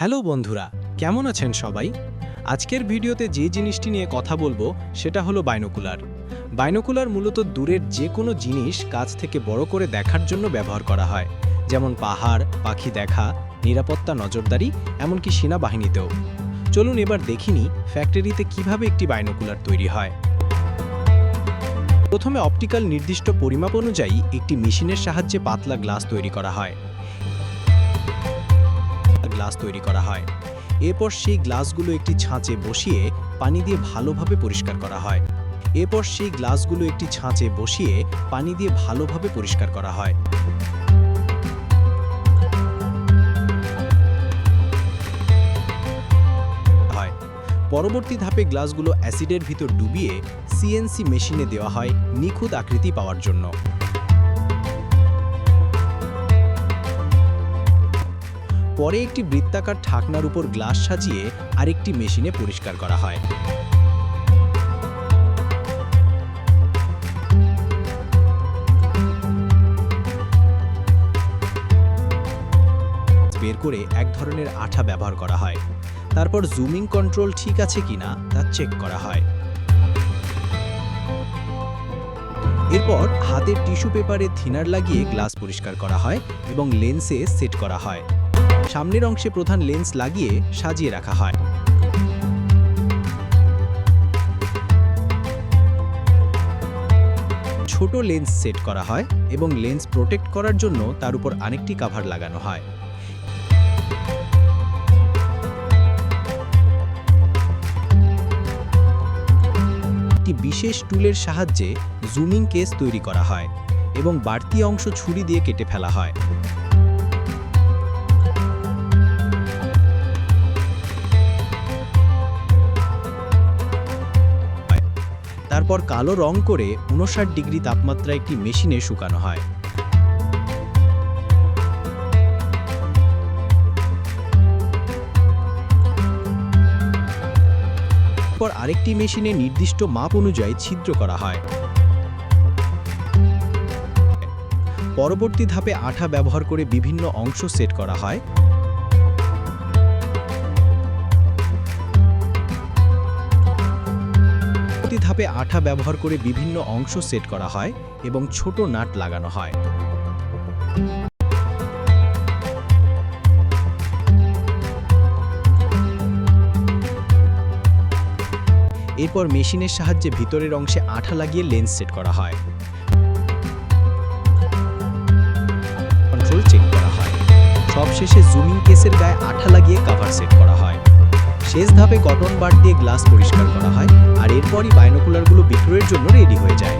Hello বন্ধুরা, কেমন আছেন সবাই? আজকের ভিডিওতে যে জিনিসটি নিয়ে কথা বলব সেটা হলো বাইনোকুলার। বাইনোকুলার মূলত দূরের যে কোনো জিনিস কাছ থেকে বড় করে দেখার জন্য ব্যবহার করা হয়। যেমন পাহাড়, পাখি দেখা, নিরাপত্তা নজরদারি, এমনকি সেনাবাহিনীতেও। চলুন এবার দেখিনি ফ্যাক্টরিতে কীভাবে একটি বাইনোকুলার তৈরি হয়। প্রথমে অপটিক্যাল নির্দিষ্ট পরিমাপ অনুযায়ী একটি মেশিনের সাহায্যে পাতলা গ্লাস তৈরি করা হয়। গ্লাস তৈরি করা হয়। এরপর সেই গ্লাসগুলো একটি ছাঁচে বসিয়ে পানি দিয়ে ভালোভাবে পরিষ্কার করা হয়। এরপর সেই গ্লাসগুলো একটি ছাঁচে বসিয়ে পানি দিয়ে ভালোভাবে পরিষ্কার করা হয়। পরবর্তী ধাপে গ্লাসগুলো অ্যাসিডের ভিতর ডুবিয়ে সিএনসি মেশিনে দেওয়া হয় নিখুঁত আকৃতি পাওয়ার জন্য। পরে একটি বৃত্তাকার ঢাকনার উপর গ্লাস সাজিয়ে আরেকটি মেশিনে পরিষ্কার করা হয়। বের করে এক ধরনের আঠা ব্যবহার করা হয়। তারপর জুমিং কন্ট্রোল ঠিক আছে কিনা তা চেক করা হয়। এরপর হাতের টিস্যু পেপারে থিনার লাগিয়ে গ্লাস পরিষ্কার করা হয় এবং লেন্সে সেট করা হয়। সামনের অংশে প্রধান লেন্স লাগিয়ে সাজিয়ে রাখা হয়। ছোট লেন্স সেট করা হয় এবং লেন্স প্রোটেক্ট করার জন্য তার উপর আরেকটি কাভার লাগানো হয়। একটি বিশেষ টুলের সাহায্যে জুমিং কেস তৈরি করা হয় এবং বাড়তি অংশ ছুরি দিয়ে কেটে ফেলা হয়। তারপর কালো রং করে উনষাট ডিগ্রি তাপমাত্রায় একটি মেশিনে শুকানো হয়। পর আরেকটি মেশিনে নির্দিষ্ট মাপ অনুযায়ী ছিদ্র করা হয়। পরবর্তী ধাপে আঠা ব্যবহার করে বিভিন্ন অংশ সেট করা হয়। ধাপে আঠা ব্যবহার করে বিভিন্ন অংশ সেট করা হয় এবং ছোট নাট লাগানো হয়। এরপর মেশিনের সাহায্যে ভিতরের অংশে আঠা লাগিয়ে লেন্স সেট করা হয়। কন্ট্রোল চেক করা হয়। সবশেষে জুমিং কেসের গায়ে আঠা লাগিয়ে কাভার সেট করা হয়। শেষ ধাপে কটন বার দিয়ে গ্লাস পরিষ্কার করা হয়, আর এরপরই বাইনোকুলারগুলো বিক্রয়ের জন্য রেডি হয়ে যায়।